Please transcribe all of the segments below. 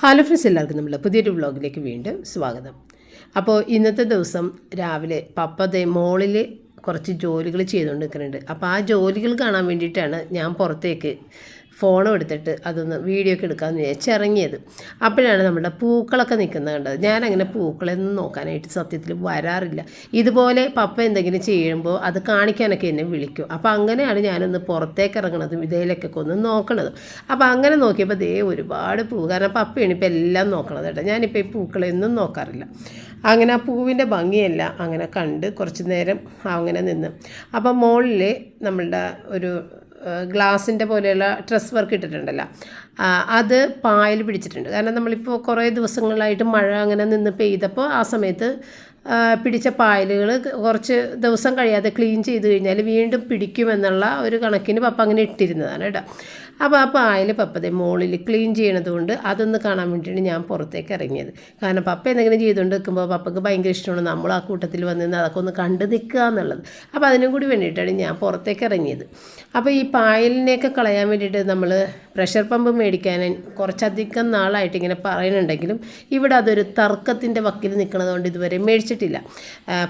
Hello friends എല്ലാവർക്കും നമ്മൾ പുതിയൊരു വ്ളോഗിലേക്ക് വീണ്ടും സ്വാഗതം. അപ്പോൾ ഇന്നത്തെ ദിവസം രാവിലെ പപ്പത്തെ മോളിൽ കുറച്ച് ജോലികൾ ചെയ്തുകൊണ്ട് നിൽക്കുന്നുണ്ട് അപ്പോൾ ആ ജോലികൾ കാണാൻ വേണ്ടിയിട്ടാണ് ഞാൻ പുറത്തേക്ക് ഫോണും എടുത്തിട്ട് അതൊന്ന് വീഡിയോ ഒക്കെ എടുക്കാമെന്ന് വിചാരിച്ച് ഇറങ്ങിയത്. അപ്പോഴാണ് നമ്മുടെ പൂക്കളൊക്കെ നിൽക്കുന്നത് കണ്ടത്. ഞാനങ്ങനെ പൂക്കളൊന്നും നോക്കാനായിട്ട് സത്യത്തിൽ വരാറില്ല. ഇതുപോലെ പപ്പ എന്തെങ്കിലും ചെയ്യുമ്പോൾ അത് കാണിക്കാനൊക്കെ എന്നെ വിളിക്കും. അപ്പോൾ അങ്ങനെയാണ് ഞാനൊന്ന് പുറത്തേക്ക് ഇറങ്ങണതും ഇതിലൊക്കെ ഒന്ന് നോക്കണതും. അപ്പോൾ അങ്ങനെ നോക്കിയപ്പോൾ ദേ ഒരുപാട് പൂ. കാരണം പപ്പയാണ് ഇപ്പോൾ എല്ലാം നോക്കണത് കേട്ടോ. ഞാനിപ്പോൾ ഈ പൂക്കളൊന്നും നോക്കാറില്ല. അങ്ങനെ ആ പൂവിന്റെ ഭംഗിയല്ല അങ്ങനെ കണ്ട് കുറച്ച് നേരം അങ്ങനെ നിന്ന്. അപ്പം മുകളിൽ നമ്മളുടെ ഒരു ഗ്ലാസിന്റെ പോലെയുള്ള ഡ്രസ് വർക്ക് ഇട്ടിട്ടുണ്ടല്ലോ. അത് പായൽ പിടിച്ചിട്ടുണ്ട്. കാരണം നമ്മളിപ്പോൾ കുറേ ദിവസങ്ങളായിട്ട് മഴ അങ്ങനെ നിന്ന് പെയ്തപ്പോൾ ആ സമയത്ത് പിടിച്ച പായലുകൾ കുറച്ച് ദിവസം കഴിയാതെ ക്ലീൻ ചെയ്ത് കഴിഞ്ഞാൽ വീണ്ടും പിടിക്കുമെന്നുള്ള ഒരു കണക്കിന് പപ്പ അങ്ങനെ ഇട്ടിരുന്നതാണ് കേട്ടോ. അപ്പോൾ ആ പായൽ പപ്പതെ മുകളിൽ ക്ലീൻ ചെയ്യണത് കൊണ്ട് അതൊന്ന് കാണാൻ വേണ്ടിയിട്ട് ഞാൻ പുറത്തേക്ക് ഇറങ്ങിയത്. കാരണം പപ്പ എന്തെങ്കിലും ചെയ്തുകൊണ്ട് നിൽക്കുമ്പോൾ പപ്പയ്ക്ക് ഭയങ്കര ഇഷ്ടമാണ്. നമ്മൾ ആ കൂട്ടത്തിൽ വന്ന് അതൊക്കെ ഒന്ന് കണ്ടു നിൽക്കുക എന്നുള്ളത്. അപ്പോൾ അതിനും കൂടി വേണ്ടിയിട്ടാണ് ഞാൻ പുറത്തേക്ക് ഇറങ്ങിയത്. അപ്പോൾ ഈ പായലിനെയൊക്കെ കളയാൻ വേണ്ടിയിട്ട് നമ്മൾ പ്രഷർ പമ്പ് മേടിക്കാൻ കുറച്ചധികം നാളായിട്ട് ഇങ്ങനെ പറയുന്നുണ്ടെങ്കിലും ഇവിടെ അതൊരു തർക്കത്തിന്റെ വക്കിൽ നിൽക്കുന്നതുകൊണ്ട് ഇതുവരെ മേടിച്ചിട്ടില്ല.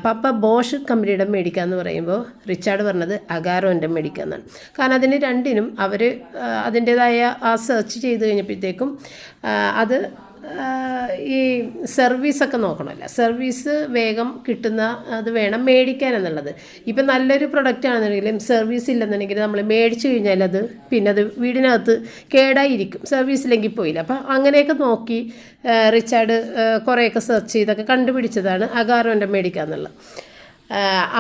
പപ്പ ബോഷ് കമ്പനിയുടെ മേടിക്കാമെന്ന് പറയുമ്പോൾ റിച്ചാർഡ് പറഞ്ഞത് അഗാരോന്റെ മേടിക്കാമെന്നാണ് കാരണം അതിന് രണ്ടിനും അവർ അതിന്റേതായ ആ സെർച്ച് ചെയ്ത് കഴിഞ്ഞപ്പോഴത്തേക്കും അത് ഈ സർവീസൊക്കെ നോക്കണമല്ലോ. സർവീസ് വേഗം കിട്ടുന്ന അത് വേണം മേടിക്കാൻ എന്നുള്ളത്. ഇപ്പം നല്ലൊരു പ്രൊഡക്റ്റ് ആണെന്നുണ്ടെങ്കിലും സർവീസ് ഇല്ലെന്നുണ്ടെങ്കിൽ നമ്മൾ മേടിച്ചു കഴിഞ്ഞാൽ അത് പിന്നെ അത് വീടിനകത്ത് കേടായിരിക്കും. സർവീസ് ഇല്ലെങ്കിൽ പോയില്ല. അപ്പം അങ്ങനെയൊക്കെ നോക്കി റിച്ചാർഡ് കുറേയൊക്കെ സെർച്ച് ചെയ്തൊക്കെ കണ്ടുപിടിച്ചതാണ് അഗാറോന്റെ മേടിക്കുക എന്നുള്ളത്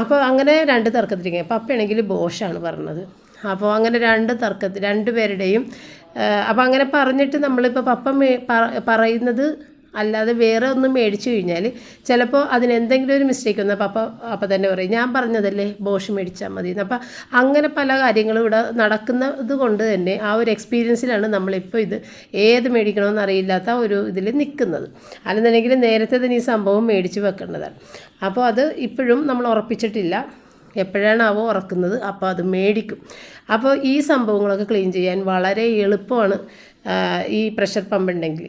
അപ്പോൾ അങ്ങനെ രണ്ട് തർക്കത്തിരിക്കുക പപ്പയാണെങ്കിൽ ബോഷാണ് പറഞ്ഞത്. അപ്പോൾ അങ്ങനെ രണ്ട് തർക്കത്തിൽ രണ്ട് പേരുടെയും അപ്പോൾ അങ്ങനെ പറഞ്ഞിട്ട് നമ്മളിപ്പോൾ പപ്പ പറയുന്നത് അല്ലാതെ വേറെ ഒന്നും മേടിച്ചു കഴിഞ്ഞാൽ ചിലപ്പോൾ അതിനെന്തെങ്കിലും ഒരു മിസ്റ്റേക്ക് വന്നാൽ പപ്പ അപ്പം തന്നെ പറയും ഞാൻ പറഞ്ഞതല്ലേ ബോഷ് മേടിച്ചാൽ മതി. അപ്പം അങ്ങനെ പല കാര്യങ്ങളും ഇവിടെ നടക്കുന്നത് കൊണ്ട് തന്നെ ആ ഒരു എക്സ്പീരിയൻസിലാണ് നമ്മളിപ്പോൾ ഇത് ഏത് മേടിക്കണമെന്ന് അറിയില്ലാത്ത ഒരു ഇതിൽ നിൽക്കുന്നത് അല്ലെന്നുണ്ടെങ്കിൽ നേരത്തെ തന്നെ ഈ സംഭവം മേടിച്ച് വെക്കേണ്ടതാണ്. അപ്പോൾ അത് ഇപ്പോഴും നമ്മൾ ഉറപ്പിച്ചിട്ടില്ല. എപ്പോഴാണാവോ ഉറക്കുന്നത് അപ്പോൾ അത് മേടിക്കും. അപ്പോൾ ഈ സംഭവങ്ങളൊക്കെ ക്ലീൻ ചെയ്യാൻ വളരെ എളുപ്പമാണ് ഈ പ്രഷർ പമ്പ് ഉണ്ടെങ്കിൽ.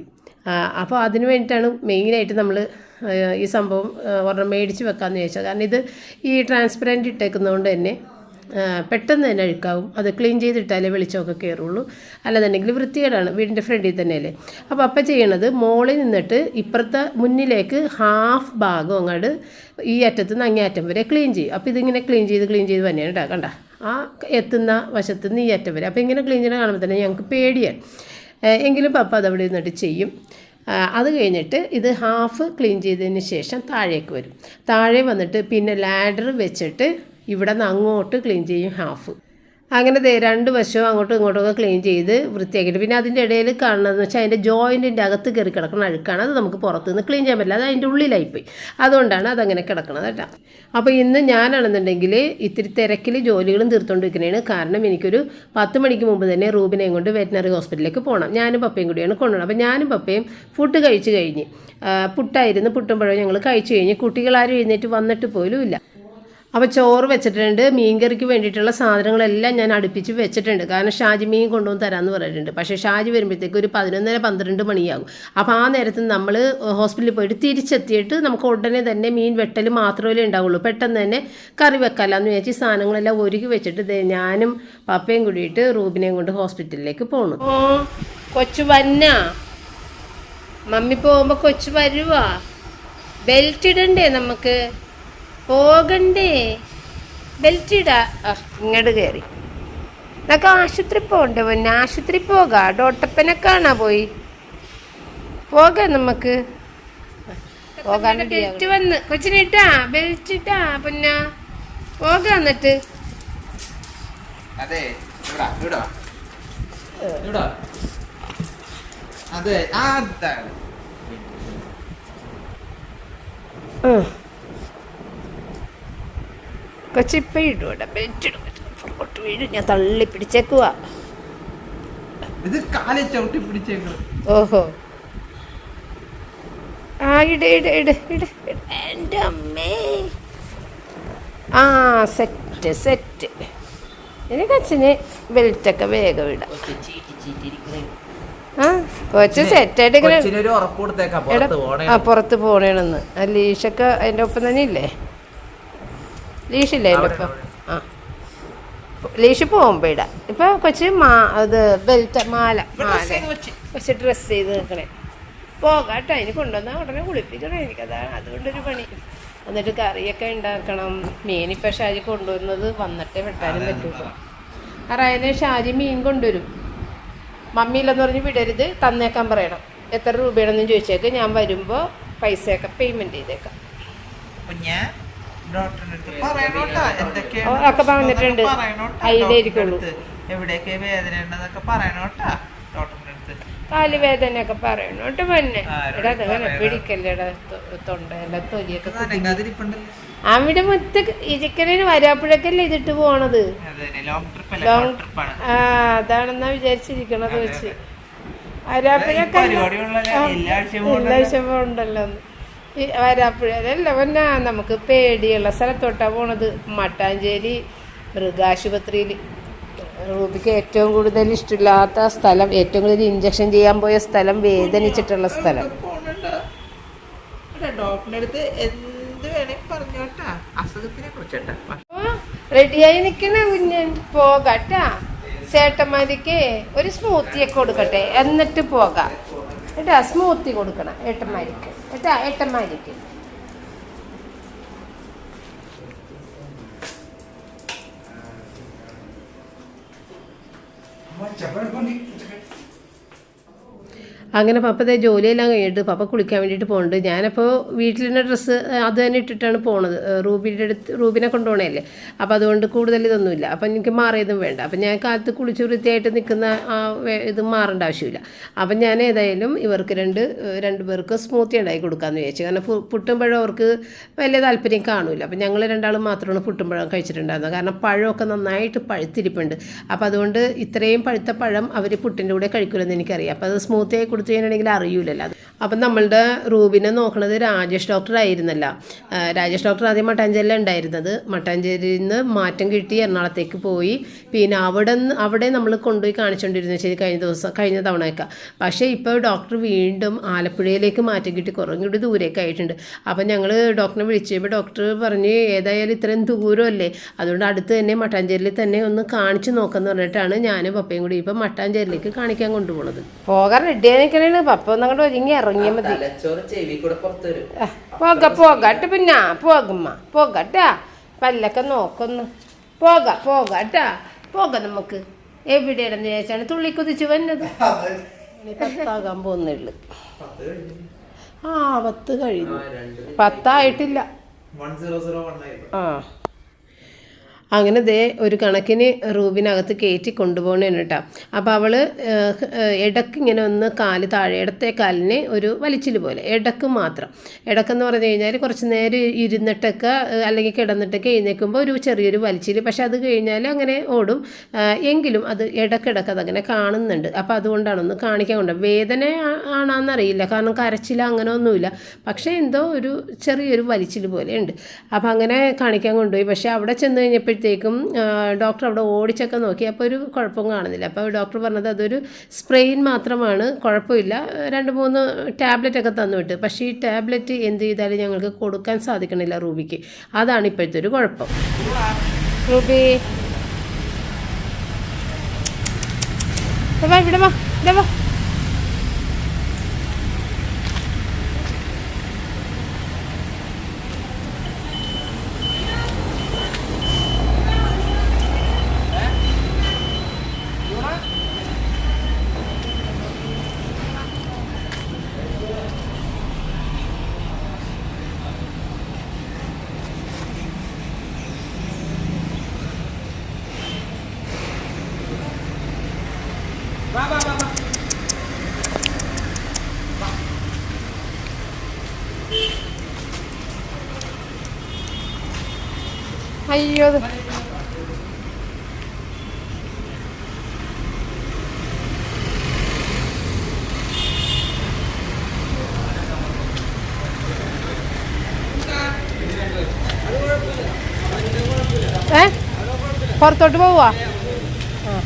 അപ്പോൾ അതിന് വേണ്ടിയിട്ടാണ് മെയിനായിട്ട് നമ്മൾ ഈ സംഭവം ഒരെണ്ണം മേടിച്ച് വെക്കാമെന്ന് ചോദിച്ചത് കാരണം ഇത് ഈ ട്രാൻസ്പെറന്റ് ഇട്ടേക്കുന്നതുകൊണ്ട് തന്നെ പെട്ടെന്ന് തന്നെ അഴുക്കാവും. അത് ക്ലീൻ ചെയ്തിട്ടാലേ വെളിച്ചമൊക്കെ കയറുള്ളൂ അല്ലാന്നുണ്ടെങ്കിൽ വൃത്തികേടാണ്. വീടിന്റെ ഫ്രണ്ടിൽ തന്നെയല്ലേ. അപ്പോൾ അപ്പം ചെയ്യണത് മോളിൽ നിന്നിട്ട് ഇപ്പുറത്തെ മുന്നിലേക്ക് ഹാഫ് ഭാഗം അങ്ങോട്ട് ഈ അറ്റത്ത് നിന്ന് അങ്ങേ അറ്റം വരെ ക്ലീൻ ചെയ്യും. അപ്പോൾ ഇതിങ്ങനെ ക്ലീൻ ചെയ്ത് ക്ലീൻ ചെയ്ത് തന്നെയാണ് കേട്ടോ കണ്ട? ആ എത്തുന്ന വശത്ത് നിന്ന് ഈ അറ്റം വരെ. അപ്പോൾ ഇങ്ങനെ ക്ലീൻ ചെയ്യണ കാണുമ്പോൾ തന്നെ ഞങ്ങൾക്ക് പേടിയാണ്. എങ്കിലും പപ്പ അതവിടെ നിന്നിട്ട് ചെയ്യും. അത് കഴിഞ്ഞിട്ട് ഇത് ഹാഫ് ക്ലീൻ ചെയ്തതിന് ശേഷം താഴേക്ക് വരും. താഴെ വന്നിട്ട് പിന്നെ ലാഡർ വെച്ചിട്ട് ഇവിടെ നിന്ന് അങ്ങോട്ട് ക്ലീൻ ചെയ്യും ഹാഫ് അങ്ങനെ രണ്ട് വശവും അങ്ങോട്ടും ഇങ്ങോട്ടും ഒക്കെ ക്ലീൻ ചെയ്ത് വൃത്തിയാക്കിയിട്ട്. പിന്നെ അതിന്റെ ഇടയിൽ കാണുന്നതെന്ന് വെച്ചാൽ അതിന്റെ ജോയിന്റിന്റെ അകത്ത് കയറി കിടക്കുന്ന അഴുക്കാണ്. അത് നമുക്ക് പുറത്തു നിന്ന് ക്ലീൻ ചെയ്യാൻ പറ്റില്ല. അത് അതിന്റെ ഉള്ളിലായിപ്പോയി അതുകൊണ്ടാണ് അതങ്ങനെ കിടക്കുന്നത് കേട്ടോ. അപ്പോൾ ഇന്ന് ഞാനാണെന്നുണ്ടെങ്കിൽ ഇത്തിരി തിരക്കിൽ ജോലികളും തീർത്തുകൊണ്ടിരിക്കുന്നതാണ് കാരണം എനിക്കൊരു പത്ത് മണിക്ക് മുമ്പ് തന്നെ റൂബിനെയും കൊണ്ട് വെറ്റിനറി ഹോസ്പിറ്റലിലേക്ക് പോകണം ഞാനും പപ്പയും കൂടിയാണ് കൊണ്ടുപോകണം അപ്പോൾ ഞാനും പപ്പയും ഫുഡ് കഴിച്ച് കഴിഞ്ഞ് പുട്ടായിരുന്നു. പുട്ടുമ്പോഴോ ഞങ്ങൾ കഴിച്ചു കഴിഞ്ഞ് കുട്ടികളാരും എഴുന്നേറ്റ് വന്നിട്ട് പോലും ഇല്ല. അപ്പോൾ ചോറ് വെച്ചിട്ടുണ്ട് മീൻകറിക്ക് വേണ്ടിയിട്ടുള്ള സാധനങ്ങളെല്ലാം ഞാൻ അടുപ്പിച്ച് വെച്ചിട്ടുണ്ട്. കാരണം ഷാജി മീൻ കൊണ്ടുവന്ന് തരാമെന്ന് പറഞ്ഞിട്ടുണ്ട്. പക്ഷേ ഷാജി വരുമ്പോഴത്തേക്ക് ഒരു പതിനൊന്നര പന്ത്രണ്ട് മണിയാകും. അപ്പോൾ ആ നേരത്ത് നമ്മൾ ഹോസ്പിറ്റലിൽ പോയിട്ട് തിരിച്ചെത്തിയിട്ട് നമുക്ക് ഉടനെ തന്നെ മീൻ വെട്ടൽ മാത്രമേ ഉണ്ടാവുള്ളൂ. പെട്ടെന്ന് തന്നെ കറി വെക്കാമെന്ന് വിചാരിച്ച് സാധനങ്ങളെല്ലാം ഒരുക്കി വെച്ചിട്ട് ഞാനും പപ്പയും കൂടിയിട്ട് റൂബിനെയും കൊണ്ട് ഹോസ്പിറ്റലിലേക്ക് പോകണം ഓ കൊച്ചു വന്ന. മമ്മി പോകുമ്പോൾ കൊച്ചു വരുവാ. ബെൽറ്റ് ഇടണ്ടേ നമുക്ക്? പോകണ്ടേ? ബെൽറ്റ് ഇടാ. ആ ഇങ്ങോട്ട് കയറി എന്നൊക്കെ ആശുപത്രി പോകണ്ടേ പിന്നെ? ആശുപത്രി പോകാം? ഡോട്ടപ്പനെ കാണാ പോയി. പോകാം നമുക്ക് പോകാൻ ബെൽറ്റ് വന്ന്. കൊച്ചിനിട്ടാ ബെൽറ്റ് ഇട്ടാ പിന്നെ. പോകാം എന്നിട്ട്. അതെ ആ. അതാണ് ഇടും ഇവിടെ ബെൽറ്റ് ഇടും. പുറകോട്ട് വീഴും. ഞാൻ തള്ളി പിടിച്ചേക്കുവാ. ഇത് ചവിട്ടി ഓഹോ. ആ ഇട് ഇട് ഇട് ഇട്. എന്റെ അമ്മേ. ആ സെറ്റ് സെറ്റ് എനിക്ക് അച്ഛന് ബെൽറ്റൊക്കെ വേഗം ഇടാം. ആ കൊച്ചു സെറ്റായിട്ട് ഇങ്ങനെ പുറത്ത് പോണേണെന്ന്. ആ ലീഷൊക്കെ അതിന്റെ ഒപ്പം തന്നെ ഇല്ലേ ലീഷില്ലേ അതിന്റെ ആ. ലീഷ് പോകുമ്പോ ഇടാം ഇപ്പൊ കൊച്ചു മാ ഇത് ബെൽറ്റ് മാല മാല. കൊച്ചു. ഡ്രസ്സ് ചെയ്ത് നിൽക്കണേ പോകാട്ടോ അതിന് കൊണ്ടുവന്നാൽ ഉടനെ കുളിപ്പിക്കണം എനിക്കതാണ്. അതുകൊണ്ടൊരു പണി. എന്നിട്ട് കറിയൊക്കെ ഉണ്ടാക്കണം. മീനിപ്പൊ ഷാജി കൊണ്ടുവരുന്നത് വന്നിട്ടേ വെട്ടാനും പറ്റുള്ളൂ അറായനെ ഷാജി മീൻ കൊണ്ടുവരും. മമ്മിയില്ലെന്ന് പറഞ്ഞ് വിടരുത് തന്നേക്കാൻ പറയണം. എത്ര രൂപയാണെന്ന് ചോദിച്ചേക്ക്. ഞാൻ വരുമ്പോൾ പൈസയൊക്കെ പേയ്മെന്റ് ചെയ്തേക്കാം. പറയണോട്ടാ ഒക്കെ പറഞ്ഞിട്ടുണ്ട്. പ്രശ്നം എന്നൊക്കെ പറയണോട്ടാ? അതിലേ ഇരിക്കുള്ളൂ. എവിടെയൊക്കെ വേദന ഉണ്ടെന്നൊക്കെ പറയണോട്ടാ? ഡോക്ടറിന്റെ അടുത്ത്. കാലുവേദനയൊക്കെ പറയണം കേട്ടോ പിന്നെ ആരോട് എടാ അതങ്ങനെ? പിടിക്കല്ലേടാ തൊണ്ടയിലെ തൊലിയൊക്കെ അവിടെ മൊത്ത ഇരിക്കലിന് വരാപ്പുഴക്കല്ലേ ഇതിട്ട് പോണത്? ലോങ് ആ അതാണെന്നാ വിചാരിച്ചിരിക്കണത് വെച്ച്. ഈ വരാപ്പുഴൊക്കെ പരിപാടികളിലെല്ലാം എല്ലാ ആഴ്ചയും ഉണ്ടല്ലോ വരാപ്പുഴയല്ല പിന്നെ നമുക്ക് പേടിയുള്ള സ്ഥലത്തോട്ടാണ് പോണത്. മട്ടാഞ്ചേരി മൃഗാശുപത്രിയിൽ റൂബിക്ക് ഏറ്റവും കൂടുതൽ ഇഷ്ടമില്ലാത്ത സ്ഥലം ഏറ്റവും കൂടുതൽ ഇഞ്ചക്ഷൻ ചെയ്യാൻ പോയ സ്ഥലം വേദനിച്ചിട്ടുള്ള സ്ഥലം. റെഡിയായി നിൽക്കണ കുഞ്ഞൻ പോകാട്ടാ. ചേട്ടന്മാരിക്ക് ഒരു സ്മൂത്തിയൊക്കെ കൊടുക്കട്ടെ. എന്നിട്ട് പോകാം. ഏട്ടാ സ്മൂത്തി കൊടുക്കണം. ഏട്ടന്മാർക്ക്. ഏട്ടാ ഏട്ടന്മാർക്ക്. അങ്ങനെ പപ്പത്തെ ജോലിയെല്ലാം കഴിഞ്ഞിട്ട് പപ്പ കുളിക്കാൻ വേണ്ടിയിട്ട് പോകുന്നുണ്ട് ഞാനപ്പോൾ വീട്ടിലിന്റെ ഡ്രസ്സ് അത് തന്നെ ഇട്ടിട്ടാണ് പോണത്. റൂബിന്റെ അടുത്ത് റൂബിനെ കൊണ്ടുപോകണല്ലേ അപ്പോൾ അതുകൊണ്ട് കൂടുതൽ ഇതൊന്നുമില്ല. അപ്പം എനിക്ക് മാറിയതും വേണ്ട. അപ്പം ഞാൻ കാലത്ത് കുളിച്ച് വൃത്തിയായിട്ട് നിൽക്കുന്ന ആ ഇത് മാറേണ്ട ആവശ്യമില്ല. അപ്പം ഞാൻ ഏതായാലും ഇവർക്ക് രണ്ട് രണ്ട് പേർക്ക് സ്മൂത്തി ഉണ്ടാക്കി കൊടുക്കാമെന്ന് വിചാരിച്ചു. കാരണം പുട്ടുമ്പഴം അവർക്ക് വലിയ താല്പര്യം കാണില്ല അപ്പം ഞങ്ങൾ രണ്ടാളും മാത്രമാണ് പുട്ടുമ്പഴം കഴിച്ചിട്ടുണ്ടായിരുന്നത്. കാരണം പഴമൊക്കെ നന്നായിട്ട് പഴുത്തിരിപ്പുണ്ട്. അപ്പോൾ അതുകൊണ്ട് ഇത്രയും പഴുത്ത പഴം അവർ പുട്ടിന്റെ കൂടെ കഴിക്കില്ലെന്ന് എനിക്കറിയാം. അപ്പോൾ അത് സ്മൂത്തി ആയി കൊടുത്തു ചെയ്യണമെങ്കിൽ അറിയൂലല്ലോ. അപ്പം നമ്മളുടെ റൂബിനെ നോക്കണത് രാജേഷ് ഡോക്ടർ ആയിരുന്നല്ല. രാജേഷ് ഡോക്ടർ ആദ്യം മട്ടാഞ്ചേരിയിലാണ് ഉണ്ടായിരുന്നത്. മട്ടാഞ്ചേരിയിൽ നിന്ന് മാറ്റം കിട്ടി എറണാകുളത്തേക്ക് പോയി. പിന്നെ അവിടെ നിന്ന് അവിടെ നമ്മൾ കൊണ്ടുപോയി കാണിച്ചുകൊണ്ടിരുന്നു ശരി കഴിഞ്ഞ ദിവസം കഴിഞ്ഞ തവണയൊക്കെ. പക്ഷേ ഇപ്പോൾ ഡോക്ടർ വീണ്ടും ആലപ്പുഴയിലേക്ക് മാറ്റം കിട്ടി. കുറേ ദൂരേക്ക് ആയിട്ടുണ്ട്. അപ്പം ഞങ്ങൾ ഡോക്ടറിനെ വിളിച്ചപ്പോൾ ഡോക്ടർ പറഞ്ഞ് ഏതായാലും ഇത്രയും ദൂരമല്ലേ? അതുകൊണ്ട് അടുത്ത് തന്നെ മട്ടാഞ്ചേരിയിൽ തന്നെ ഒന്ന് കാണിച്ചു നോക്കാമെന്ന് പറഞ്ഞിട്ടാണ് ഞാനും പപ്പയും കൂടി ഇപ്പം മട്ടാഞ്ചേരിയിലേക്ക് കാണിക്കാൻ കൊണ്ടുപോകുന്നത് പോകാൻ റെഡി നിൽക്കണേണ് പപ്പ ഒന്നങ്ങോട്ട് ഒരുങ്ങി ഇറങ്ങിയാ മതി. പോക പോകട്ടെ പിന്നെ പോകുമ്മ പോകട്ടാ പല്ലൊക്കെ നോക്കൊന്ന്. പോക പോകട്ടാ പോക നമുക്ക്. എവിടെയാണെന്ന് ചേച്ചാണ് തുള്ളി കുതിച്ചു വന്നത്. പത്താകാൻ പോകുന്നുള്ളു. ആ പത്ത് കഴിഞ്ഞു. പത്തായിട്ടില്ല. ആ. അങ്ങനെ ദേ ഒരു കണക്കിന് റൂബിനകത്ത് കയറ്റി കൊണ്ടുപോകണേന് കേട്ടോ. അപ്പോൾ അവൾ ഇടയ്ക്ക് ഇങ്ങനെ ഒന്ന് കാൽ താഴെ ഇടത്തെ കാലിന് ഒരു വലിച്ചിൽ പോലെ ഇടയ്ക്ക് മാത്രം. ഇടക്കെന്ന് പറഞ്ഞു കഴിഞ്ഞാൽ കുറച്ച് നേരം ഇരുന്നിട്ടൊക്കെ അല്ലെങ്കിൽ കിടന്നിട്ടൊക്കെ എഴുന്നേൽക്കുമ്പോൾ ഒരു ചെറിയൊരു വലിച്ചിൽ പക്ഷെ അത് കഴിഞ്ഞാൽ അങ്ങനെ ഓടും. എങ്കിലും അത് ഇടക്കിടക്ക് അതങ്ങനെ കാണുന്നുണ്ട്. അപ്പോൾ അതുകൊണ്ടാണ് ഒന്ന് കാണിക്കാൻ കൊണ്ട്. വേദന ആണെന്നറിയില്ല കാരണം കരച്ചില അങ്ങനെ ഒന്നുമില്ല. പക്ഷേ എന്തോ ഒരു ചെറിയൊരു വലിച്ചിൽ ഉണ്ട്. അപ്പോൾ അങ്ങനെ കാണിക്കാൻ കൊണ്ടുപോയി. പക്ഷേ അവിടെ ചെന്ന് കഴിഞ്ഞപ്പോഴത്തേക്കും ആ, ഡോക്ടർ അവിടെ ഓടിച്ചൊക്കെ നോക്കി. അപ്പോൾ ഒരു കുഴപ്പം കാണുന്നില്ല. അപ്പോൾ ഡോക്ടർ പറഞ്ഞത് അതൊരു സ്പ്രെയിൻ മാത്രമാണ്. കുഴപ്പമില്ല. രണ്ട് മൂന്ന് ടാബ്ലറ്റ് ഒക്കെ തന്നു വിട്ട് പക്ഷേ ഈ ടാബ്ലറ്റ് എന്ത് ചെയ്താലും ഞങ്ങൾക്ക് കൊടുക്കാൻ സാധിക്കണില്ല റൂബിക്ക്. അതാണ് ഇപ്പോഴത്തെ ഒരു കുഴപ്പം. റൂബി. ഇവിടെ വാ ഇവിടെ വാ. അയ്യോ ഏ? പുറത്തോട്ട് പോവാ ആ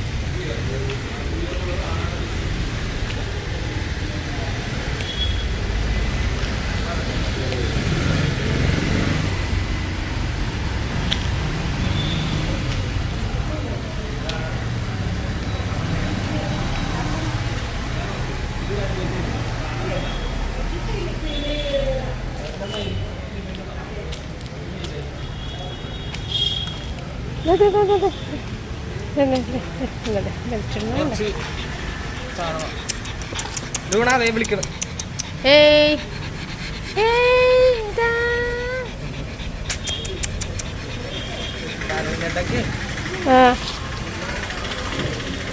ദേ, ദേ, ദേ, ദേ, ദേ. ദേ, ദേ, ദേ, ദേ, ഇങ്ങോട്ട്, വെളിച്ചെണ്ണ വേണ്ട. കുറച്ച് സാധനം ഇതുകൊണ്ടാ അതേ വിളിക്കണം ഏയ്. ഏയ് ഇതാ. അതിനകത്തേക്ക് ആ.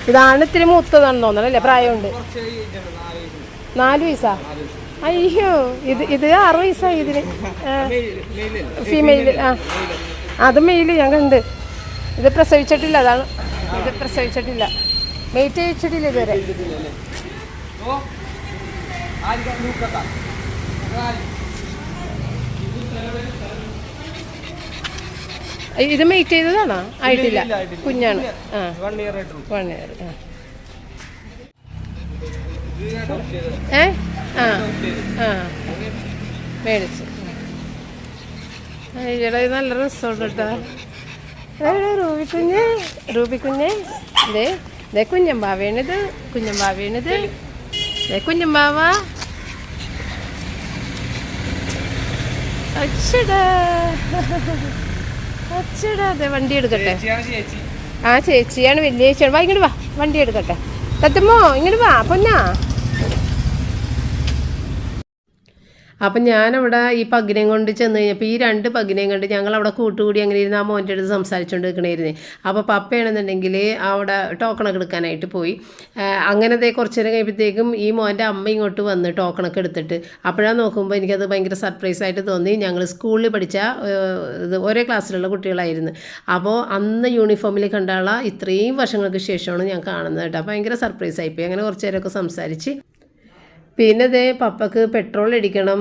ഇതാണ് ഇത്തിരി മൂത്തതാണെന്ന് തോന്നണല്ലേ പ്രായമുണ്ട്. നാല് വയസ്സ. അയ്യോ ഇത് ഇത് ആറ് വയസ്സായി ഇതിന്. ഫീമെയിൽ ഫീമെയിൽ ആ അത് മെയിൽ ഞാൻ കണ്ട്. ഇത് പ്രസവിച്ചിട്ടില്ല അതാണ്. ഇത് പ്രസവിച്ചിട്ടില്ല. വെയിറ്റ് ചെയ്യിച്ചിട്ടില്ല ഇതുവരെ. ഇത് മെയ്റ്റ് ചെയ്തതാണോ? ആയിട്ടില്ല. കുഞ്ഞാണ്. ആ. വൺ ഇയർ ആ. ഏ? ആ ആ. മേടിച്ചു. നല്ല റിസോർട്ട് കേട്ടോ റൂബി കുഞ്ഞ്? റൂബി കുഞ്ഞ്? ദേ ദേ കുഞ്ഞമ്പാവേണിത് കുഞ്ഞമ്പാവേണിത് ദേ കുഞ്ഞമ്പാവ അച്ചടാ. അച്ചടാ അതെ വണ്ടി എടുക്കട്ടെ. ആ ചേച്ചിയാണ് വലിയ ചേച്ചിയാണ്. വാ ഇങ്ങോട്ട് വാ. വണ്ടി എടുക്കട്ടെ. തത്തമ്മോ ഇങ്ങോട്ട് വാ പൊന്നാ. അപ്പം ഞാനവിടെ ഈ പഗ്ഗിനെയും കൊണ്ട് ചെന്ന് കഴിഞ്ഞപ്പോൾ ഈ രണ്ട് പഗ്ഗിനെയും കണ്ട് ഞങ്ങൾ അവിടെ കൂട്ടുകൂടി അങ്ങനെ ഇരുന്ന് ആ മോന്റെ അടുത്ത് സംസാരിച്ചുകൊണ്ട് നിൽക്കണമായിരുന്നു അപ്പോൾ പപ്പയാണെന്നുണ്ടെങ്കിൽ അവിടെ ടോക്കണൊക്കെ എടുക്കാനായിട്ട് പോയി. അങ്ങനത്തെ കുറച്ച് നേരം കഴിയുമ്പോഴത്തേക്കും ഈ മോന്റെ അമ്മ ഇങ്ങോട്ട് വന്ന് ടോക്കണൊക്കെ എടുത്തിട്ട് അപ്പോഴാണ് നോക്കുമ്പോൾ എനിക്കത് ഭയങ്കര സർപ്രൈസ് ആയിട്ട് തോന്നി. ഞങ്ങൾ സ്കൂളിൽ പഠിച്ച ഇത് ഒരേ ക്ലാസ്സിലുള്ള കുട്ടികളായിരുന്നു. അപ്പോൾ അന്ന് യൂണിഫോമിൽ കണ്ട ആളാ ഇത്രയും വർഷങ്ങൾക്ക് ശേഷമാണ് ഞാൻ കാണുന്നത് കേട്ടോ. ഭയങ്കര സർപ്രൈസ് ആയിപ്പോയി അങ്ങനെ കുറച്ച് നേരമൊക്കെ സംസാരിച്ച്. പിന്നെ ദേ പപ്പക്ക് പെട്രോൾ അടിക്കണം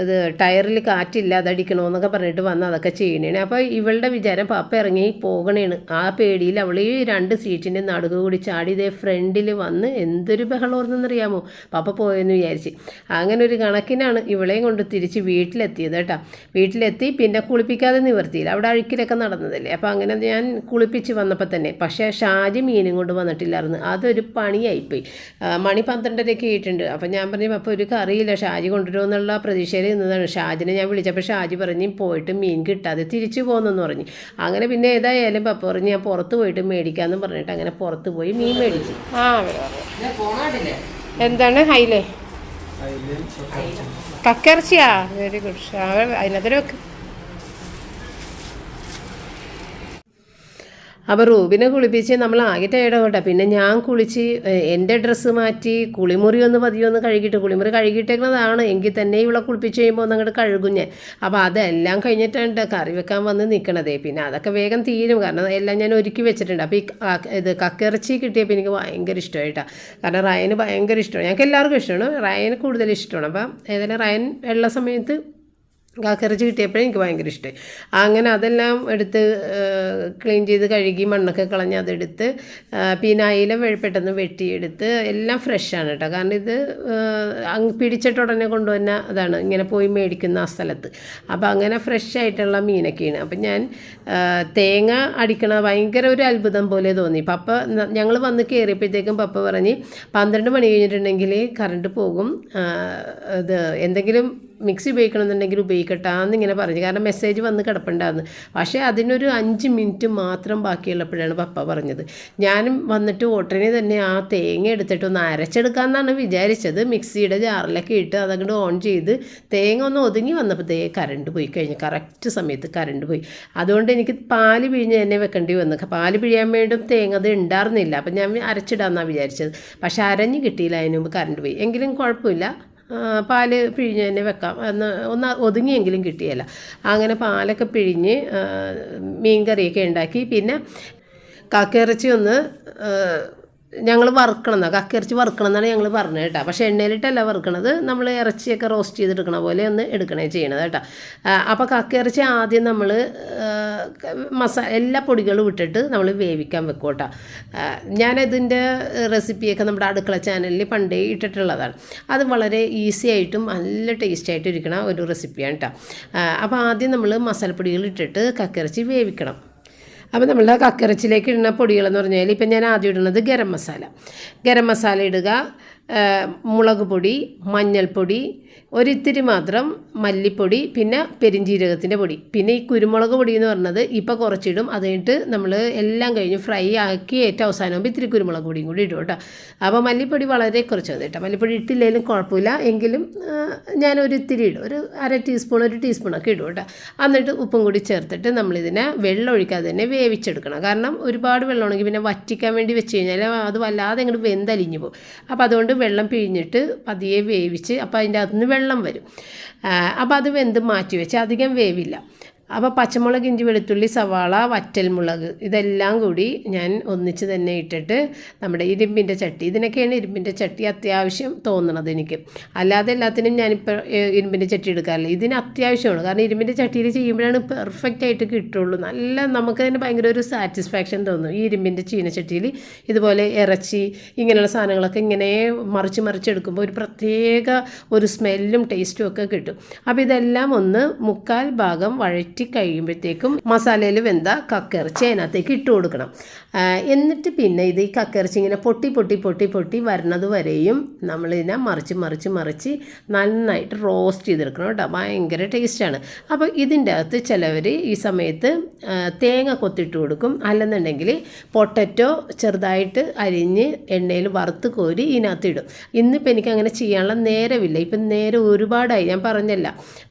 ഇത് ടയറിൽ കാറ്റില്ല അതടിക്കണമെന്നൊക്കെ പറഞ്ഞിട്ട് വന്ന് അതൊക്കെ ചെയ്യണേണ് അപ്പോൾ ഇവളുടെ വിചാരം പപ്പ ഇറങ്ങി പോകണേണ് ആ പേടിയിൽ അവൾ ഈ രണ്ട് സീറ്റിന്റെ നടുക്ക് കൂടി ചാടി ഇതേ ഫ്രണ്ടിൽ വന്ന് എന്തൊരു ബഹളമായിരുന്നെന്നറിയാമോ പപ്പ പോയെന്ന് വിചാരിച്ച്. അങ്ങനെ ഒരു കണക്കിനാണ് ഇവളെയും കൊണ്ട് തിരിച്ച് വീട്ടിലെത്തിയത് കേട്ടോ. വീട്ടിലെത്തി പിന്നെ കുളിപ്പിക്കാതെ നിവർത്തിയില്ല. അവിടെ അഴുക്കിലൊക്കെ നടന്നതല്ലേ. അപ്പോൾ അങ്ങനെ ഞാൻ കുളിപ്പിച്ച് വന്നപ്പോൾ തന്നെ പക്ഷേ ഷാജി മീനും കൊണ്ട് വന്നിട്ടില്ലായിരുന്നു. അതൊരു പണിയായിപ്പോയി. മണി പന്ത്രണ്ടരയ്ക്ക് ആയിട്ടുണ്ട്. അപ്പം ഞാൻ പറഞ്ഞു അപ്പോൾ ഒരു കറിയില്ല ഷാജി കൊണ്ടുവരുമെന്നുള്ള പ്രതീക്ഷയിൽ നിന്നതാണ്. ഷാജിനെ ഞാൻ വിളിച്ചപ്പോൾ ഷാജി പറഞ്ഞ് പോയിട്ട് മീൻ കിട്ടാതെ തിരിച്ചു പോകുന്നെന്ന് പറഞ്ഞു. അങ്ങനെ പിന്നെ ഏതായാലും പപ്പ പറഞ്ഞ് ഞാൻ പുറത്ത് പോയിട്ട് മേടിക്കാമെന്ന് പറഞ്ഞിട്ട് അങ്ങനെ പുറത്ത് പോയി മീൻ മേടിച്ചു. ആ എന്താണ് ഹൈലേ? കക്കിറച്ചിയാ വെരി ഗുഡ് അതിനകത്തൊരു അപ്പോൾ റൂബിനെ കുളിപ്പിച്ച് നമ്മൾ ആകെ കേട്ടോ പിന്നെ ഞാൻ കുളിച്ച് എന്റെ ഡ്രസ്സ് മാറ്റി കുളിമുറി ഒന്ന് പതിയോ ഒന്ന് കഴുകിയിട്ട് കുളിമുറി കഴുകിയിട്ടേക്കുന്നതാണ്. എങ്കിൽ തന്നെ ഇവിടെ കുളിപ്പിച്ച് കഴിയുമ്പോൾ ഒന്ന് അങ്ങോട്ട് കഴുകും ഞാൻ. അപ്പോൾ അതെല്ലാം കഴിഞ്ഞിട്ടുണ്ട് കറി വെക്കാൻ വന്ന് നിൽക്കണതേ പിന്നെ അതൊക്കെ വേഗം തീരും. കാരണം എല്ലാം ഞാൻ ഒരുക്കി വെച്ചിട്ടുണ്ട്. അപ്പോൾ ഈ ഇത് കക്കിറച്ചി കിട്ടിയപ്പോൾ എനിക്ക് ഭയങ്കര ഇഷ്ടമായിട്ടാണ് കാരണം റയന് ഭയങ്കര ഇഷ്ടമാണ്. ഞങ്ങൾക്ക് എല്ലാവർക്കും ഇഷ്ടമാണ്. റയന് കൂടുതൽ ഇഷ്ടമാണ്. അപ്പം ഏതായാലും റയൻ ഉള്ള സമയത്ത് കാക്കറിച്ച് കിട്ടിയപ്പോഴേ എനിക്ക് ഭയങ്കര ഇഷ്ടമായി അങ്ങനെ അതെല്ലാം എടുത്ത് ക്ലീൻ ചെയ്ത് കഴുകി മണ്ണൊക്കെ കളഞ്ഞ് അതെടുത്ത് പിന്നെ അയില പെട്ടെന്ന് വെട്ടിയെടുത്ത് എല്ലാം ഫ്രഷാണ് കേട്ടോ. കാരണം ഇത് അങ്ങ് പിടിച്ചിട്ട് ഉടനെ കൊണ്ടുവന്ന അതാണ്. ഇങ്ങനെ പോയി മേടിക്കുന്ന ആ സ്ഥലത്ത്. അപ്പോൾ അങ്ങനെ ഫ്രഷ് ആയിട്ടുള്ള മീനൊക്കെയാണ്. അപ്പം ഞാൻ തേങ്ങ അടിക്കണ ഭയങ്കര ഒരു അത്ഭുതം പോലെ തോന്നി. പപ്പ ഞങ്ങൾ വന്ന് കയറിയപ്പോഴത്തേക്കും പപ്പ പറഞ്ഞ് പന്ത്രണ്ട് മണി കഴിഞ്ഞിട്ടുണ്ടെങ്കിൽ കറണ്ട് പോകും. ഇത് എന്തെങ്കിലും മിക്സി ഉപയോഗിക്കണമെന്നുണ്ടെങ്കിൽ ഉപയോഗിക്കട്ടെ എന്നിങ്ങനെ പറഞ്ഞു. കാരണം മെസ്സേജ് വന്ന് കിടപ്പുണ്ടായിരുന്നു പക്ഷേ അതിനൊരു അഞ്ച് മിനിറ്റ് മാത്രം ബാക്കിയുള്ളപ്പോഴാണ് പപ്പ പറഞ്ഞത്. ഞാനും വന്നിട്ട് ഓട്ടനെ തന്നെ ആ തേങ്ങ എടുത്തിട്ട് ഒന്ന് അരച്ചെടുക്കാമെന്നാണ് വിചാരിച്ചത്. മിക്സിയുടെ ജാറിലൊക്കെ ഇട്ട് അതങ്ങോട്ട് ഓൺ ചെയ്ത് തേങ്ങ ഒന്ന് ഒതുങ്ങി വന്നപ്പോൾ തേ കറണ്ട് പോയി കഴിഞ്ഞു. കറക്റ്റ് സമയത്ത് കറണ്ട് പോയി. അതുകൊണ്ട് എനിക്ക് പാൽ പിഴിഞ്ഞ് തന്നെ വെക്കേണ്ടി വന്നു. പാൽ പിഴിയാൻ വേണ്ടും തേങ്ങ അത് ഉണ്ടായിരുന്നില്ല അപ്പം ഞാൻ അരച്ചിടാമെന്നാണ് വിചാരിച്ചത്. പക്ഷേ അരഞ്ഞ് കിട്ടിയില്ല അതിന് മുമ്പ് കറണ്ട് പോയി. എങ്കിലും കുഴപ്പമില്ല. പാൽ പിഴിഞ്ഞ് തന്നെ വെക്കാം. എന്ന് ഒന്ന് ഒതുങ്ങിയെങ്കിലും കിട്ടിയല്ല അങ്ങനെ പാലൊക്കെ പിഴിഞ്ഞ് മീൻ കറിയൊക്കെ ഉണ്ടാക്കി. പിന്നെ കാക്കിറച്ചി ഒന്ന് ഞങ്ങൾ വറുക്കണം എന്നാണ് കക്കിറച്ചി വറുക്കണം എന്നാണ് ഞങ്ങൾ പറഞ്ഞത് കേട്ടോ. പക്ഷേ എണ്ണയിലിട്ടല്ല വറുക്കണത്. നമ്മൾ ഇറച്ചിയൊക്കെ റോസ്റ്റ് ചെയ്തെടുക്കണ പോലെ ഒന്ന് എടുക്കണേ ചെയ്യണത് കേട്ടോ. അപ്പോൾ കക്കിറച്ചി ആദ്യം നമ്മൾ മസാല എല്ലാ പൊടികളും ഇട്ടിട്ട് നമ്മൾ വേവിക്കാൻ വെക്കും കേട്ടോ. ഞാനതിന്റെ റെസിപ്പിയൊക്കെ നമ്മുടെ അടുക്കള ചാനലിൽ പണ്ടേ ഇട്ടിട്ടുള്ളതാണ്. അത് വളരെ ഈസി ആയിട്ടും നല്ല ടേസ്റ്റ് ആയിട്ട് ഇരിക്കണ ഒരു റെസിപ്പിയാണ് കേട്ടോ. അപ്പോൾ ആദ്യം നമ്മൾ മസാലപ്പൊടികൾ ഇട്ടിട്ട് കക്കിറച്ചി വേവിക്കണം. അപ്പോൾ നമ്മളുടെ കക്കിറച്ചിലേക്ക് ഇടുന്ന പൊടികളെന്ന് പറഞ്ഞാൽ ഇപ്പം ഞാൻ ആദ്യം ഇടുന്നത് ഗരം മസാല. ഗരം മസാല ഇടുക. മുളക് പൊടി മഞ്ഞൾപ്പൊടി ഒരിത്തിരി മാത്രം മല്ലിപ്പൊടി പിന്നെ പെരിഞ്ജീരകത്തിന്റെ പൊടി. പിന്നെ ഈ കുരുമുളക് പൊടി എന്ന് പറഞ്ഞത് ഇപ്പോൾ കുറച്ചിടും. അത് കഴിഞ്ഞിട്ട് നമ്മൾ എല്ലാം കഴിഞ്ഞ് ഫ്രൈ ആക്കി ഏറ്റവും അവസാനമാകുമ്പോൾ ഇത്തിരി കുരുമുളക് പൊടിയും കൂടി ഇടും കേട്ടോ. അപ്പോൾ മല്ലിപ്പൊടി വളരെ കുറച്ച് മതി കേട്ടോ. മല്ലിപ്പൊടി ഇട്ടില്ലെങ്കിലും കുഴപ്പമില്ല. എങ്കിലും ഞാൻ ഒരു ഇത്തിരി ഇടും. ഒരു അര ടീസ്പൂൺ ഒരു ടീസ്പൂണൊക്കെ ഇടും കേട്ടോ. എന്നിട്ട് ഉപ്പും കൂടി ചേർത്തിട്ട് നമ്മളിതിനെ വെള്ളം ഒഴിക്കാതെ തന്നെ വേവിച്ചെടുക്കണം. കാരണം ഒരുപാട് വെള്ളമാണെങ്കിൽ പിന്നെ വറ്റിക്കാൻ വേണ്ടി വെച്ച് കഴിഞ്ഞാൽ അത് വല്ലാതെ അങ്ങോട്ട് വെന്തലിഞ്ഞു പോകും. അപ്പോൾ അതുകൊണ്ട് വെള്ളം പിഴിഞ്ഞിട്ട് പതിയെ വേവിച്ച് അപ്പോൾ അതിന്റെ അകത്തുനിന്ന് വെള്ളം വരും. അപ്പോൾ അത് വെന്ത് മാറ്റി വെച്ച് അധികം വേവില്ല. അപ്പോൾ പച്ചമുളക് ഇഞ്ചി വെളുത്തുള്ളി സവാള വറ്റൽമുളക് ഇതെല്ലാം കൂടി ഞാൻ ഒന്നിച്ച് തന്നെ ഇട്ടിട്ട് നമ്മുടെ ഇരുമ്പിന്റെ ചട്ടി ഇതിനൊക്കെയാണ് ഇരുമ്പിന്റെ ചട്ടി അത്യാവശ്യം തോന്നണത് എനിക്ക്. അല്ലാതെ എല്ലാത്തിനും ഞാനിപ്പോൾ ഇരുമ്പിന്റെ ചട്ടി എടുക്കാറില്ല. ഇതിന് അത്യാവശ്യമാണ്. കാരണം ഇരുമ്പിന്റെ ചട്ടിയിൽ ചെയ്യുമ്പോഴാണ് പെർഫെക്റ്റ് ആയിട്ട് കിട്ടുള്ളൂ. നല്ല നമുക്ക് തന്നെ ഭയങ്കര ഒരു സാറ്റിസ്ഫാക്ഷൻ തോന്നും. ഈ ഇരുമ്പിന്റെ ചീനച്ചട്ടിയിൽ ഇതുപോലെ ഇറച്ചി ഇങ്ങനെയുള്ള സാധനങ്ങളൊക്കെ ഇങ്ങനെ മറിച്ച് മറിച്ചെടുക്കുമ്പോൾ ഒരു പ്രത്യേക ഒരു സ്മെല്ലും ടേസ്റ്റും ഒക്കെ കിട്ടും. അപ്പോൾ ഇതെല്ലാം ഒന്ന് മുക്കാൽ ഭാഗം വഴറ്റി കഴിയുമ്പോഴത്തേക്കും മസാലയിൽ വെന്ത കക്കിറച്ചി അതിനകത്തേക്ക് ഇട്ട് കൊടുക്കണം. എന്നിട്ട് പിന്നെ ഇത് ഈ കക്കിറച്ചി ഇങ്ങനെ പൊട്ടി പൊട്ടി പൊട്ടി പൊട്ടി വരണത് വരെയും നമ്മളിതിനെ മറിച്ച് മറിച്ച് മറിച്ച് നന്നായിട്ട് റോസ്റ്റ് ചെയ്തെടുക്കണം കേട്ടോ. ഭയങ്കര ടേസ്റ്റാണ് അപ്പോൾ ഇതിന്റെ അകത്ത് ചിലവർ ഈ സമയത്ത് തേങ്ങ കൊത്തിട്ട് കൊടുക്കും. അല്ലെന്നുണ്ടെങ്കിൽ പൊട്ടറ്റോ ചെറുതായിട്ട് അരിഞ്ഞ് എണ്ണയിൽ വറുത്ത് കോരി ഇതിനകത്ത് ഇടും. ഇന്നിപ്പോൾ എനിക്ക് അങ്ങനെ ചെയ്യാനുള്ള നേരമില്ല. ഇപ്പം നേരെ ഒരുപാടായി. ഞാൻ പറഞ്ഞല്ല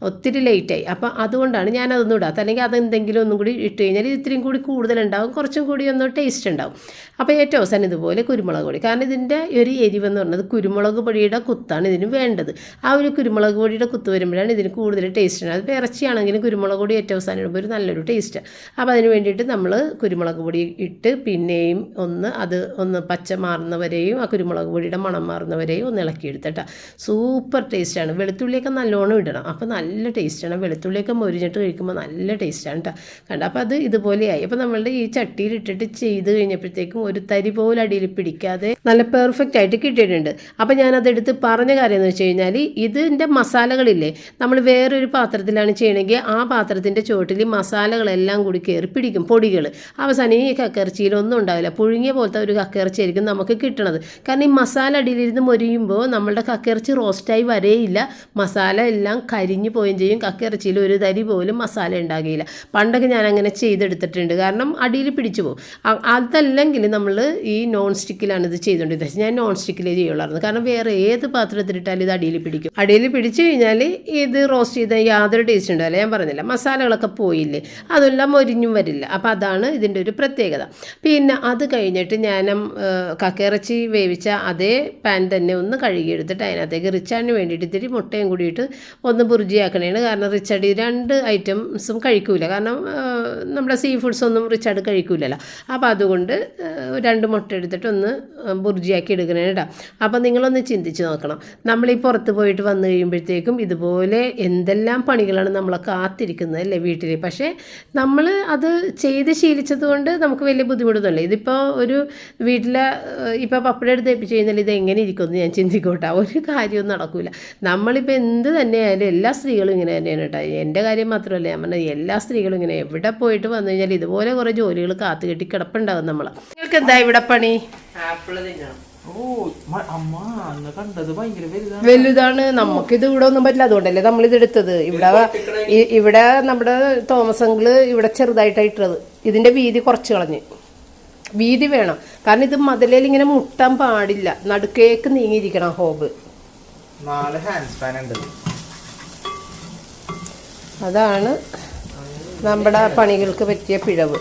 ഒത്തിരി ലേറ്റായി അപ്പം അതുകൊണ്ടാണ് ഞാൻ അതൊന്നും ഇടാത്ത അല്ലെങ്കിൽ അതെന്തെങ്കിലും ഒന്നും കൂടി ഇട്ട് കഴിഞ്ഞാൽ ഇത് ഇത്രയും കൂടി കൂടുതലുണ്ടാവും കുറച്ചും കൂടി ഒന്ന് ടേസ്റ്റ് ഉണ്ടാവും. അപ്പോൾ ഏറ്റവും അവസാനം ഇതുപോലെ കുരുമുളക് പൊടി. കാരണം ഇതിന്റെ ഒരു എരിവെന്ന് പറഞ്ഞത് കുരുമുളക് പൊടിയുടെ കുത്താണ് ഇതിന് വേണ്ടത്. ആ ഒരു കുരുമുളക് പൊടിയുടെ കുത്ത് വരുമ്പോഴാണ് ഇതിന് കൂടുതൽ ടേസ്റ്റ് ഉണ്ടാവും അതിപ്പോൾ ഇറച്ചിയാണെങ്കിലും കുരുമുളക് പൊടി ഏറ്റവും അവസാനം ഇടുമ്പോൾ ഒരു നല്ലൊരു ടേസ്റ്റ് അപ്പോൾ അതിന് വേണ്ടിയിട്ട് നമ്മൾ കുരുമുളക് പൊടി ഇട്ട് പിന്നെയും ഒന്ന് അത് ഒന്ന് പച്ച മാറുന്നവരെയും ആ കുരുമുളക് പൊടിയുടെ മണം മാറുന്നവരെയും ഒന്ന് ഇളക്കിയെടുത്തിട്ടാ സൂപ്പർ ടേസ്റ്റാണ് വെളുത്തുള്ളിയൊക്കെ നല്ലോണം ഇടണം. അപ്പോൾ നല്ല ടേസ്റ്റാണ് വെളുത്തുള്ളിയൊക്കെ മൊരിഞ്ഞിട്ട് കഴിക്കുമ്പോൾ നല്ല ടേസ്റ്റാണ് കേട്ടോ കണ്ട? അപ്പോൾ അത് ഇതുപോലെയായി. അപ്പോൾ നമ്മളുടെ ഈ ചട്ടിയിൽ ഇട്ടിട്ട് ചെയ്ത് കഴിഞ്ഞപ്പോഴത്തേക്കും ഒരു തരി പോലും അടിയിൽ പിടിക്കാതെ നല്ല പെർഫെക്റ്റ് ആയിട്ട് കിട്ടിയിട്ടുണ്ട്. അപ്പോൾ ഞാനതെടുത്ത് പറഞ്ഞ കാര്യം എന്ന് വെച്ച് കഴിഞ്ഞാൽ ഇതിന്റെ മസാലകളില്ലേ നമ്മൾ വേറൊരു പാത്രത്തിലാണ് ചെയ്യണമെങ്കിൽ ആ പാത്രത്തിന്റെ ചുവട്ടിൽ മസാലകളെല്ലാം കൂടി കയറി പിടിക്കും പൊടികൾ അവസാനം ഈ കക്കിറച്ചിയിൽ ഒന്നും ഉണ്ടാവില്ല. പുഴുങ്ങിയ പോലത്തെ ഒരു കക്കിറച്ചി ആയിരിക്കും നമുക്ക് കിട്ടണത്. കാരണം ഈ മസാല അടിയിലിരുന്ന് മൊരിയുമ്പോൾ നമ്മളുടെ കക്കിറച്ചി റോസ്റ്റായി വരേയില്ല. മസാല എല്ലാം കരിഞ്ഞു പോവുകയും ചെയ്യും. കക്കിറച്ചിയിൽ ഒരു തരി പോലും മസാല ഉണ്ടാകില്ല പണ്ടൊക്കെ ഞാൻ അങ്ങനെ ചെയ്തെടുത്തിട്ടുണ്ട്. കാരണം അടിയിൽ പിടിച്ചു പോകും. അതല്ലെങ്കിൽ നമ്മൾ ഈ നോൺ സ്റ്റിക്കിലാണ് ഇത് ചെയ്തുകൊണ്ടിരുന്നത് ഞാൻ നോൺ സ്റ്റിക്കിലേ ചെയ്യുള്ളായിരുന്നു. കാരണം വേറെ ഏത് പാത്രത്തിലിട്ടാലും ഇത് അടിയിൽ പിടിക്കും. അടിയിൽ പിടിച്ചു കഴിഞ്ഞാൽ ഇത് റോസ്റ്റ് ചെയ്ത യാതൊരു ടേസ്റ്റ് ഉണ്ടാവില്ല. ഞാൻ പറഞ്ഞില്ല മസാലകളൊക്കെ പോയില്ലേ അതെല്ലാം മൊരിഞ്ഞും വരില്ല. അപ്പോൾ അതാണ് ഇതിന്റെ ഒരു പ്രത്യേകത. പിന്നെ അത് കഴിഞ്ഞിട്ട് ഞാൻ കക്കയിറച്ചി വേവിച്ച അതേ പാൻ തന്നെ ഒന്ന് കഴുകിയെടുത്തിട്ട് അതിനകത്തേക്ക് റിച്ചാടിന് വേണ്ടിയിട്ട് ഇത്തിരി മുട്ടയും കൂടിയിട്ട് ഒന്ന് ബുർജിയാക്കണേണ് കാരണം റിച്ചടി രണ്ട് രണ്ട് ഐറ്റംസും കഴിക്കൂല. കാരണം നമ്മുടെ സീ ഫുഡ്സൊന്നും റിച്ചാർഡ് കഴിക്കൂലല്ലോ. അപ്പോൾ അതുകൊണ്ട് രണ്ട് മുട്ട എടുത്തിട്ട് ഒന്ന് ബുർജിയാക്കി എടുക്കണേ കേട്ടോ അപ്പോൾ നിങ്ങളൊന്ന് ചിന്തിച്ച് നോക്കണം. നമ്മൾ ഈ പുറത്ത് പോയിട്ട് വന്നു കഴിയുമ്പോഴത്തേക്കും ഇതുപോലെ എന്തെല്ലാം പണികളാണ് നമ്മളെ കാത്തിരിക്കുന്നത് അല്ലേ വീട്ടിൽ? പക്ഷേ നമ്മൾ അത് ചെയ്ത് ശീലിച്ചത് കൊണ്ട് നമുക്ക് വലിയ ബുദ്ധിമുട്ടൊന്നുമില്ല. ഇതിപ്പോൾ ഒരു വീട്ടിലെ ഇപ്പോൾ പപ്പടം എടുത്ത് ഏൽപ്പിച്ച് കഴിഞ്ഞാൽ ഇത് എങ്ങനെ ഇരിക്കുമെന്ന് ഞാൻ ചിന്തിക്കോട്ടെ. ഒരു കാര്യവും നടക്കില്ല നമ്മളിപ്പോൾ എന്ത് തന്നെയായാലും എല്ലാ സ്ത്രീകളും ഇങ്ങനെ തന്നെയാണ് കേട്ടോ എന്റെ കാര്യം മാത്രമല്ല ഞാൻ പറഞ്ഞത് എല്ലാ സ്ത്രീകളും ഇങ്ങനെ എവിടെ പോയിട്ട് വന്നു കഴിഞ്ഞാൽ ഇതുപോലെ കുറേ ജോലികൾ കാത്തു കെട്ടി കിടപ്പുണ്ടാകും നമ്മളെ. നിങ്ങൾക്ക് എന്താ ഇവിടെ പണി? വലുതാണ്. നമുക്ക് നമുക്കിത് ഇവിടെ ഒന്നും പറ്റില്ല. അതുകൊണ്ടല്ലേ നമ്മൾ ഇത് എടുത്തത്. ഇവിടെ ഇവിടെ നമ്മുടെ തോമസ് അങ്കിൾ ഇവിടെ ചെറുതായിട്ടാണ് ഇട്ടത്. ഇതിന്റെ വീതി കുറച്ച് കളഞ്ഞ്. വീതി വേണം. കാരണം ഇത് മതിലേൽ ഇങ്ങനെ മുട്ടാൻ പാടില്ല. നടുക്കേക്ക് നീങ്ങിയിരിക്കണം ഹോബ്. നാല് ഹാൻഡ് സ്പാൻ ഉണ്ട്. അതാണ് നമ്മുടെ പണികൾക്ക് പറ്റിയ പിഴവ്.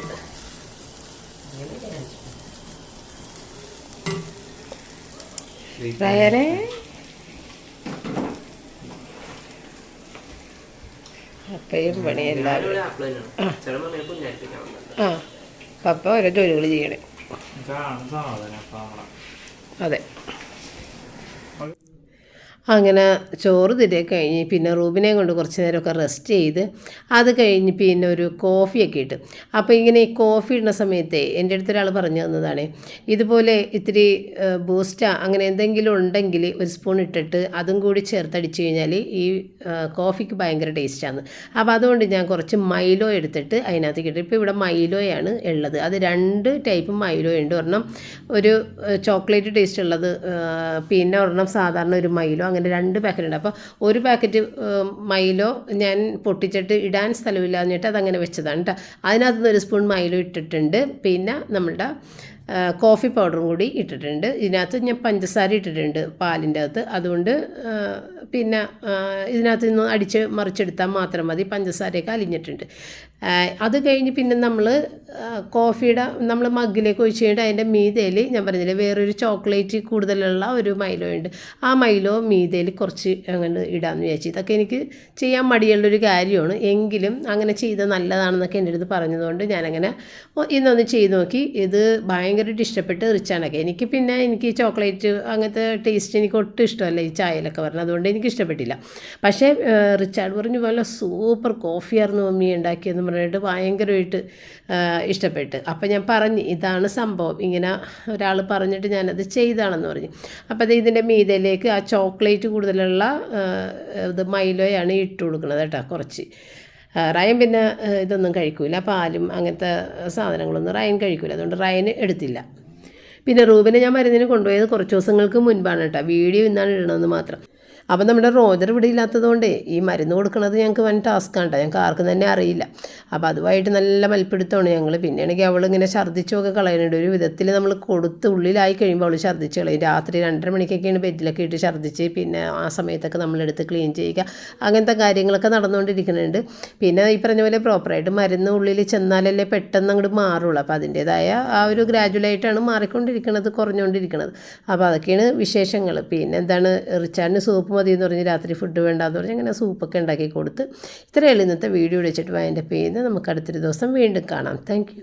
റയനെ അപ്പയും പണിയെല്ലാം ആ പപ്പ ഓരോ ജോലികൾ ചെയ്യണേ. അപ്പൊ അതെ. അങ്ങനെ ചോറ് തിരെ കഴിഞ്ഞ് പിന്നെ റൂബിനെ കൊണ്ട് കുറച്ച് നേരമൊക്കെ റെസ്റ്റ് ചെയ്ത് അത് കഴിഞ്ഞ് പിന്നെ ഒരു കോഫിയൊക്കെ ഇട്ട്. അപ്പോൾ ഇങ്ങനെ ഈ കോഫി ഇടുന്ന സമയത്തെ എന്റെ അടുത്ത് ഒരാൾ പറഞ്ഞു തന്നതാണ് ഇതുപോലെ ഇത്തിരി ബൂസ്റ്റ അങ്ങനെ എന്തെങ്കിലും ഉണ്ടെങ്കിൽ ഒരു സ്പൂൺ ഇട്ടിട്ട് അതും കൂടി ചേർത്തടിച്ച് കഴിഞ്ഞാൽ ഈ കോഫിക്ക് ഭയങ്കര ടേസ്റ്റാണ് അപ്പോൾ അതുകൊണ്ട് ഞാൻ കുറച്ച് മൈലോ എടുത്തിട്ട് അതിനകത്ത് കിട്ടും ഇപ്പോൾ ഇവിടെ മൈലോയാണ് ഉള്ളത്. അത് രണ്ട് ടൈപ്പ് മൈലോ ഉണ്ട്. ഒരെണ്ണം ഒരു ചോക്ലേറ്റ് ടേസ്റ്റ് ഉള്ളത് പിന്നെ ഒരെണ്ണം സാധാരണ ഒരു മൈലോ അങ്ങനെ രണ്ട് പാക്കറ്റ് ഉണ്ട് അപ്പോൾ ഒരു പാക്കറ്റ് മൈലോ ഞാൻ പൊട്ടിച്ചിട്ട് ഇടാൻ സ്ഥലമില്ല എന്നിട്ട് അതങ്ങനെ വെച്ചതാണ് കേട്ടോ അതിനകത്ത് ഒരു സ്പൂൺ മൈലോ ഇട്ടിട്ടുണ്ട്. പിന്നെ നമ്മളുടെ കോഫി പൗഡറും കൂടി ഇട്ടിട്ടുണ്ട്. ഇതിനകത്ത് ഞാൻ പഞ്ചസാര ഇട്ടിട്ടുണ്ട് പാലിന്റെ അകത്ത്. അതുകൊണ്ട് പിന്നെ ഇതിനകത്ത് നിന്ന് അടിച്ച് മറിച്ചെടുത്താൽ മാത്രം മതി. പഞ്ചസാരയൊക്കെ അലിഞ്ഞിട്ടുണ്ട്. അത് കഴിഞ്ഞ് പിന്നെ നമ്മൾ കോഫിയുടെ നമ്മൾ മഗ്ഗിലേക്ക് ഒഴിച്ച് കഴിഞ്ഞിട്ട് അതിന്റെ മീതയിൽ ഞാൻ പറഞ്ഞില്ലേ വേറൊരു ചോക്ലേറ്റ് കൂടുതലുള്ള ഒരു മൈലോ ഉണ്ട്. ആ മൈലോ മീതയിൽ കുറച്ച് അങ്ങനെ ഇടാമെന്ന് വിചാരിച്ചു. ഇതൊക്കെ എനിക്ക് ചെയ്യാൻ മടിയുള്ളൊരു കാര്യമാണ്. എങ്കിലും അങ്ങനെ ചെയ്ത് നല്ലതാണെന്നൊക്കെ എന്റെ അടുത്ത് പറഞ്ഞതുകൊണ്ട് ഞാനങ്ങനെ ഇന്നൊന്ന് ചെയ്ത് നോക്കി. ഇത് ഭയങ്കരമായിട്ട് ഇഷ്ടപ്പെട്ട് റിച്ചാണൊക്കെ. എനിക്ക് പിന്നെ എനിക്ക് ചോക്ലേറ്റ് അങ്ങനത്തെ ടേസ്റ്റ് എനിക്ക് ഒട്ടും ഇഷ്ടമല്ല ഈ ചായയിലൊക്കെ പറഞ്ഞത് അതുകൊണ്ട് എനിക്ക് ഇഷ്ടപ്പെട്ടില്ല പക്ഷേ റിച്ചാർഡ് പറഞ്ഞു പോലെ സൂപ്പർ കോഫിയായിരുന്നു മമ്മി ഉണ്ടാക്കിയെന്ന് പറഞ്ഞിട്ട് ഭയങ്കരമായിട്ട് ഇഷ്ടപ്പെട്ട്. അപ്പം ഞാൻ പറഞ്ഞു ഇതാണ് സംഭവം. ഇങ്ങനെ ഒരാൾ പറഞ്ഞിട്ട് ഞാനത് ചെയ്താണെന്ന് പറഞ്ഞു. അപ്പോൾ അത് ഇതിന്റെ മീതയിലേക്ക് ആ ചോക്ലേറ്റ് കൂടുതലുള്ള ഇത് മൈലോയാണ് ഇട്ട് കൊടുക്കുന്നത് കേട്ടോ കുറച്ച്. റയൻ പിന്നെ ഇതൊന്നും കഴിക്കൂല. പാലും അങ്ങനത്തെ സാധനങ്ങളൊന്നും റയൻ കഴിക്കൂല. അതുകൊണ്ട് റയൻ എടുത്തില്ല. പിന്നെ റൂബിനെ ഞാൻ മരുന്നിന് കൊണ്ടുപോയത് കുറച്ച് ദിവസങ്ങൾക്ക് മുൻപാണ് കേട്ടോ. വീഡിയോ ഇന്നാണ് ഇടണമെന്ന് മാത്രം. അപ്പം നമ്മുടെ റോജർ ഇവിടെ ഇല്ലാത്തതുകൊണ്ട് ഈ മരുന്ന് കൊടുക്കുന്നത് ഞങ്ങൾക്ക് വൻ ടാസ്ക്കാണ് കേട്ടോ. ഞങ്ങൾക്ക് ആർക്കും തന്നെ അറിയില്ല. അപ്പോൾ അതുമായിട്ട് നല്ല മൽപ്പിടുത്തമാണ് ഞങ്ങൾ പിന്നെയാണെങ്കിൽ അവളിങ്ങനെ ഛർദ്ദിച്ചൊക്കെ കളയുന്നുണ്ട്. ഒരു വിധത്തിൽ നമ്മൾ കൊടുത്ത് ഉള്ളിലായി കഴിയുമ്പോൾ അവൾ ഛർദ്ദിച്ച് കളയും. രാത്രി രണ്ടര മണിക്കൊക്കെയാണ് ബെഡിലൊക്കെ ഇട്ട് ഛർദ്ദിച്ച് പിന്നെ ആ സമയത്തൊക്കെ നമ്മളെടുത്ത് ക്ലീൻ ചെയ്യുക. അങ്ങനത്തെ കാര്യങ്ങളൊക്കെ നടന്നുകൊണ്ടിരിക്കുന്നുണ്ട്. പിന്നെ ഈ പറഞ്ഞ പോലെ പ്രോപ്പറായിട്ട് മരുന്ന് ഉള്ളിൽ ചെന്നാലല്ലേ പെട്ടെന്ന് അങ്ങോട്ട് മാറുള്ളൂ. അപ്പോൾ അതിന്റേതായ ആ ഒരു ഗ്രാജുവലായിട്ടാണ് മാറിക്കൊണ്ടിരിക്കുന്നത്. കുറഞ്ഞുകൊണ്ടിരിക്കുന്നത് അപ്പോൾ അതൊക്കെയാണ് വിശേഷങ്ങൾ പിന്നെ എന്താണ് റിച്ചാർഡിന് സൂപ്പ് മതി എന്ന് പറഞ്ഞ് രാത്രി ഫുഡ് വേണ്ടാന്ന് പറഞ്ഞ് അങ്ങനെ സൂപ്പൊക്കെ ഉണ്ടാക്കി കൊടുത്ത്. ഇത്രയേ ഉള്ളൂ ഇന്നത്തെ വീഡിയോ വിളിച്ചിട്ട് അതിന്റെ പേര് നമുക്ക് അടുത്തൊരു ദിവസം വീണ്ടും കാണാം. താങ്ക്